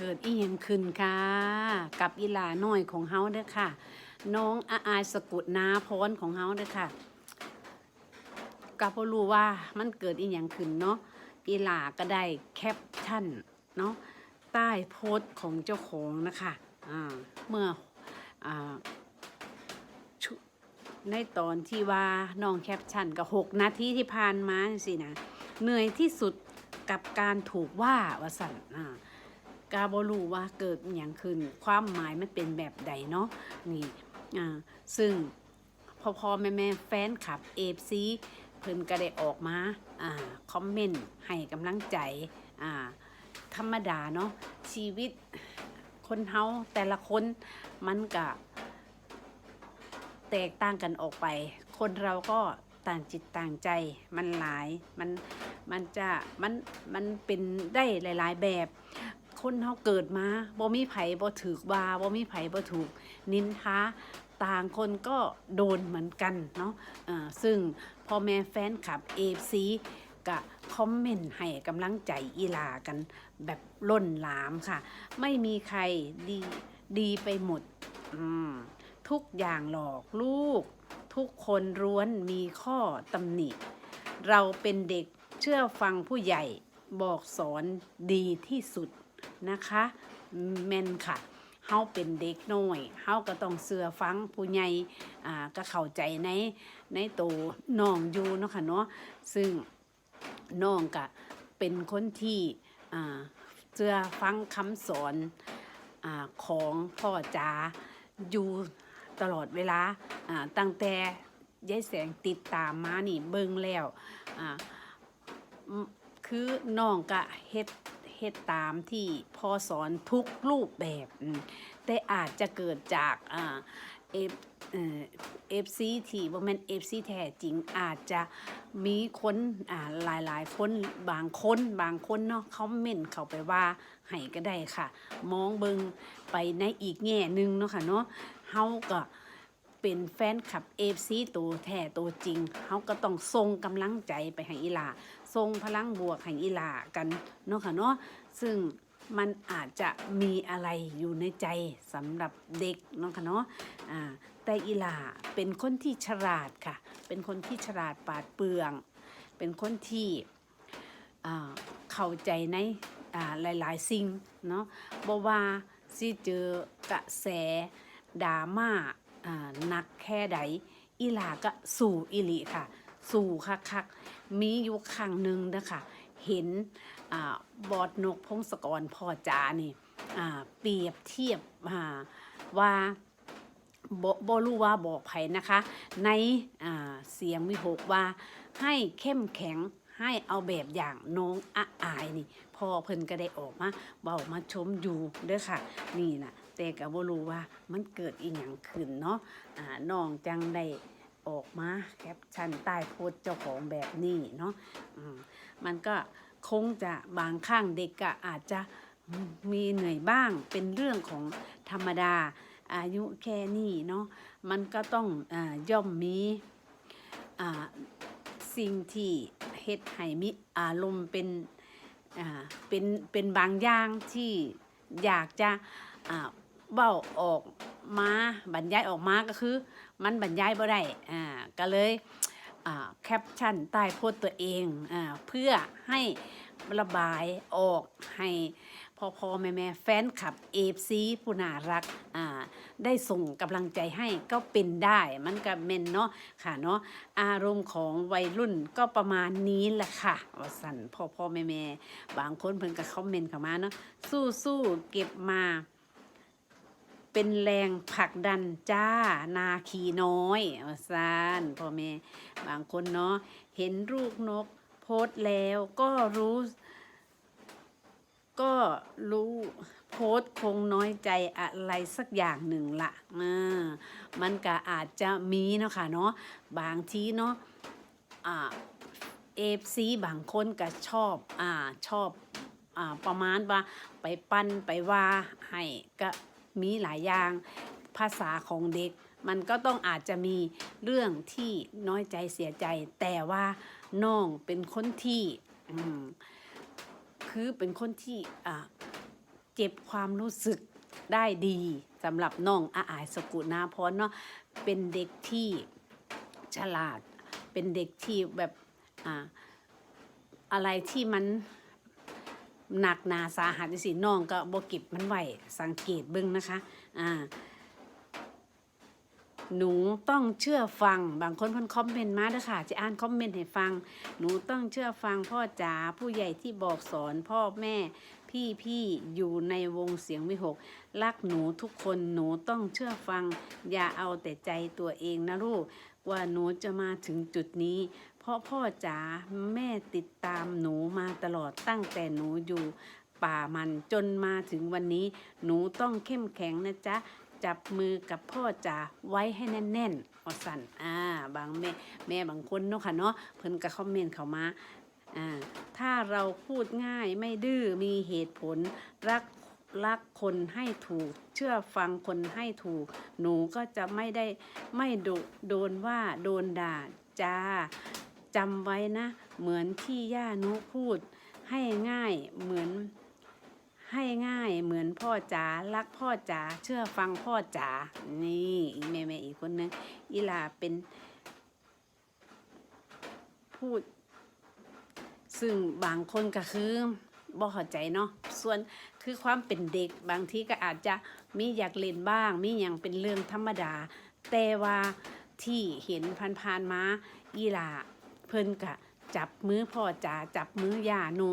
เกิดอีหยังขึ้นค่ะ กับอีหลาน้อยของเฮาเด้อค่ะ น้องอาอายสกุลนาพรของเฮาเด้อค่ะก็บ่รู้ว่ามันเกิดอีหยังขึ้นเนาะอีหลาก็ได้แคปชั่นเนาะใต้โพสต์ของเจ้าของนะคะอ่าเมื่ออ่าในตอนที่ว่าน้องแคปชั่นก็หกนาทีที่ผ่านมาสินะเหนื่อยที่สุดกับการถูกว่าว่าสั่นอ่า กาบรู้ว่าเกิดอย่างขึ้น ความหมายมันเป็นแบบใดเนาะนี่อ่าซึ่งพอพอแม่แม่แฟนคลับเอฟซีเพิ่นก็ได้ออกมาอ่าคอมเมนต์ให้กำลังใจอ่าธรรมดาเนาะชีวิตคนเฮาแต่ละคนมันก็แตกต่างกันออกไป คนเราก็ต่างจิตต่างใจมันหลายมันมันจะมันมันเป็นได้หลาย ๆ แบบ คนเฮาเกิดมาบ่มีไผบ่ถูกว่าบ่มีไผบ่ถูกนินทาต่างคนก็โดนเหมือนกันเนาะอ่าซึ่งพ่อแม่แฟนคลับ AFC ก็คอมเมนต์ให้กำลังใจอีลากันแบบล้นหลามค่ะ ไม่มีใครดีดีไปหมดอืมทุกอย่างหลอกลูก ทุกคนร้วนมีข้อตำหนิ เราเป็นเด็กเชื่อฟังผู้ใหญ่บอกสอนดีที่สุด นะคะแม่นค่ะเฮาเป็นเด็กน้อยเฮาก็ต้องเสือฟังผู้ใหญ่อ่าก็เข้าใจในในโตน้องอยู่เนาะค่ะเนาะซึ่งน้องก็เป็นคนที่อ่าเสือฟังคำสอนอาของพ่อจ๋าอยู่ตลอดเวลาอ่าตั้งแต่ยายแสงติดตามมานี่เบิ่งแล้วอ่าคือน้องก็เฮ็ด เฮ็ดตามที่พ่อสอนทุกรูปแบบ แต่อาจจะเกิดจากอ่าเอฟเอฟซีที่บ่แม่นเอฟซีแท้จริงอาจจะมีคนอ่าหลายๆคนบางคนบางคนเนาะเขาเม่นเขาไปว่าให้ก็ได้ค่ะ มองเบิงไปในอีกแง่หนึ่งเนาะค่ะเนาะเฮาก็ เป็นแฟนคลับเอฟซีตัวแท้ตัวจริงเฮาก็ต้องส่งกำลังใจไปให้อีหลาทรงพลังบวกให้อีหลากันเนาะค่ะเนาะซึ่งมันอาจจะมีอะไรอยู่ในใจสำหรับเด็กเนาะค่ะเนาะแต่อีหลาเป็นคนที่ฉลาดค่ะ เป็นคนที่ฉลาดปาดเปรื่อง เป็นคนที่เข้าใจในหลาย ๆ สิ่งเนาะบ่ว่าสิเจอกระแสดราม่า นักแค่ใดอีหลาก็สู่อิลิค่ะ สู่คักๆมีอยู่ครั้งหนึ่งนะคะเห็นอบอดนกพงศกรพ่อจานี่เปรียบเทียบอ่าว่าบบ่รู้ว่าบอกไผนะคะ ในเสียงวิหกว่าให้เข้มแข็งให้เอาแบบอย่างน้องอะอายนี่ พอเพิ่นก็ได้ออกมาเบามาชมอยู่เด้อค่ะ นี่นะ แต่ก็บ่รู้ว่ามันเกิดอีหยังขึ้นเนาะอ่าน้องจังได้ออกมาแคปชั่นใต้โพสเจ้าของแบบนี้เนาะอืมมันก็คงจะบางข้างเด็กก็อาจจะมีเหนื่อยบ้างเป็นเรื่องของธรรมดาอายุแค่นี้เนาะมันก็ต้องอาย่อมมีอ่าสิ่งที่เฮ็ดให้มีอารมณ์เป็นอ่าเป็นเป็นบางอย่างที่อยากจะอ่า เบ้าออกมาบรรยายออกมาก็คือ มันบรรยายบ่ได้อ่าก็เลยอ่าแคปชั่นใต้โพสต์ตัวเองอ่าเพื่อให้ระบายออกให้พ่อพ่อแม่แม่แฟนคลับเอฟซีผู้น่ารักอ่าได้ส่งกำลังใจให้ก็เป็นได้มันก็เมนเนาะค่ะเนาะอารมณ์ของวัยรุ่นก็ประมาณนี้แหละค่ะว่าสันพ่อพ่อแม่แม่บางคนเพิ่นก็คอมเมนต์เข้ามาเนาะสู้สู้ๆเก็บมา เป็นแรงผลักดันจ้านาคีน้อยว่าซานพ่อแม่บางคนเนาะเห็นลูกนกโพสแล้วก็รู้ ก็รู้โพสคงน้อยใจอะไรสักอย่างหนึ่งละอ่ามันก็อาจจะมีเนาะค่ะเนาะบางทีเนาะอ่าเอฟซีบางคนก็ชอบอ่าชอบอ่าประมาณว่าไปปั้นไปว่าให้ก็ มีหลายอย่างภาษาของเด็ก มันก็ต้องอาจจะมีเรื่องที่น้อยใจเสียใจ แต่ว่าน้องเป็นคนที่คือเป็นคนที่เจ็บความรู้สึกได้ดีสำหรับน้องอาอายสกุณาพรเนาะเป็นเด็กที่ฉลาด เป็นเด็กที่แบบอ่าอะไรที่มัน หนักหนาสาหัสสิน้องก็บ่เก็บมันไว้สังเกตเบิ่งนะคะ อ่า หนูต้องเชื่อฟัง บางคนพิ่นคอมเมนต์มาเด้อค่ะจะอ่านคอมเมนต์ให้ฟัง หนูต้องเชื่อฟังพ่อจ๋าผู้ใหญ่ที่บอกสอนพ่อแม่พี่พี่อยู่ในวงเสียงวิหก รักหนูทุกคนหนูต้องเชื่อฟัง อย่าเอาแต่ใจตัวเองนะลูก ว่าหนูจะมาถึงจุดนี้ ราะพ่อจ๋าแม่ติดตามหนูมาตลอดตั้งแต่หนูอยู่ป่ามันจนมาถึงวันนี้ หนูต้องเข้มแข็งนะจ๊ะ จับมือกับพ่อจ๋าไว้ให้แน่นๆอสั่นอ่า บางแม่แม่บางคนเนาะค่ะเนาะเพิ่นก็คอมเมนต์เข้ามาอ่าถ้าเราพูดง่ายไม่ดื้อมีเหตุผลรักรักคนให้ถูก เชื่อฟังคนให้ถูก หนูก็จะไม่ได้ไม่โดโดนว่าโดนด่าจ้า จำไว้นะ เหมือนที่ย่านุพูด ให้ง่ายเหมือนให้ง่ายเหมือนพ่อจ๋ารักพ่อจ๋าเชื่อฟังพ่อจ๋านี่อีแม่แม่อีกคนนึงอีลาเป็น พูด ซึ่งบางคนก็คือบ่เข้าใจเนาะส่วนคือความเป็นเด็กบางทีก็อาจจะมีอยากเล่นบ้าง มีอย่างเป็นเรื่องธรรมดา แต่ว่าที่เห็นผ่านๆมาอีลา เพิ่นกะจับมือพ่อจ๋าจับมือย่าหนู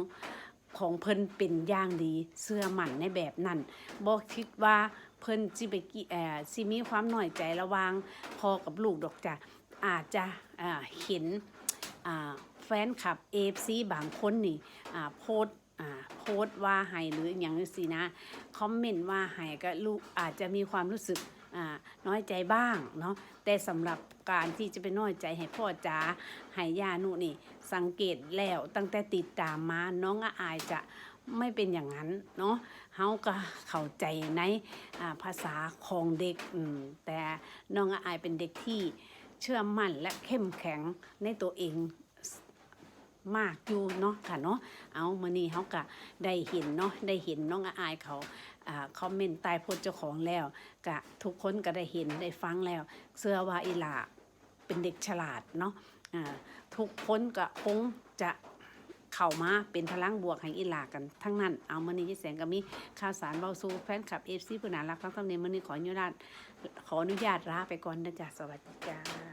ของเพิ่นเป็นอย่างดีเสื้อหมันในแบบนั้นบ่คิดว่าเพิ่นสิไปกี่เอ่อสิมีความหน้อยใจระวางพอกับลูกดอกจ้ะอาจจะเห็นแฟนคลับ AFC บางคนนี่โพสโพสว่าให้หรืออย่างนี้สินะ คอมเมนต์ว่าให้ก็ลูกอาจจะมีความรู้สึก น้อยใจบ้างเนาะแต่สำหรับการที่จะไปน้อยใจให้พ่อจ๋าให้ย่านุนี่ สังเกตแล้วตั้งแต่ติดตามมาน้องอาอายจะไม่เป็นอย่างนั้นเนาะเฮาก็เข้าใจในาภาษาของเด็กอืแต่น้องอาอายเป็นเด็กที่เชื่อมั่นและเข้มแข็งในตัวเอง มากอยู่เนาะค่ะเนาะเอามื้อนี้เฮาก็ได้เห็นเนาะได้เห็นน้องอาอายเขาอคอมเมนต์ใต้โพสต์เจ้าของแล้วก็ทุกคนก็ได้เห็นได้ฟังแล้ว เสื้อว่าอีหลาเป็นเด็กฉลาดเนาะทุกคนก็คงจะเข้ามาเป็นพลังบวกให้อีหลากันทั้งนั้น เอามื่อนี้ยี่แสงก็มีข่าวสารเบาสูแฟนคลับเอฟซีผู้นารักทั้งตำเนียมื่อนี้ขออนุญาตขออนุญาตลาไปก่อนนะจ๊ะสวัสดีจ้า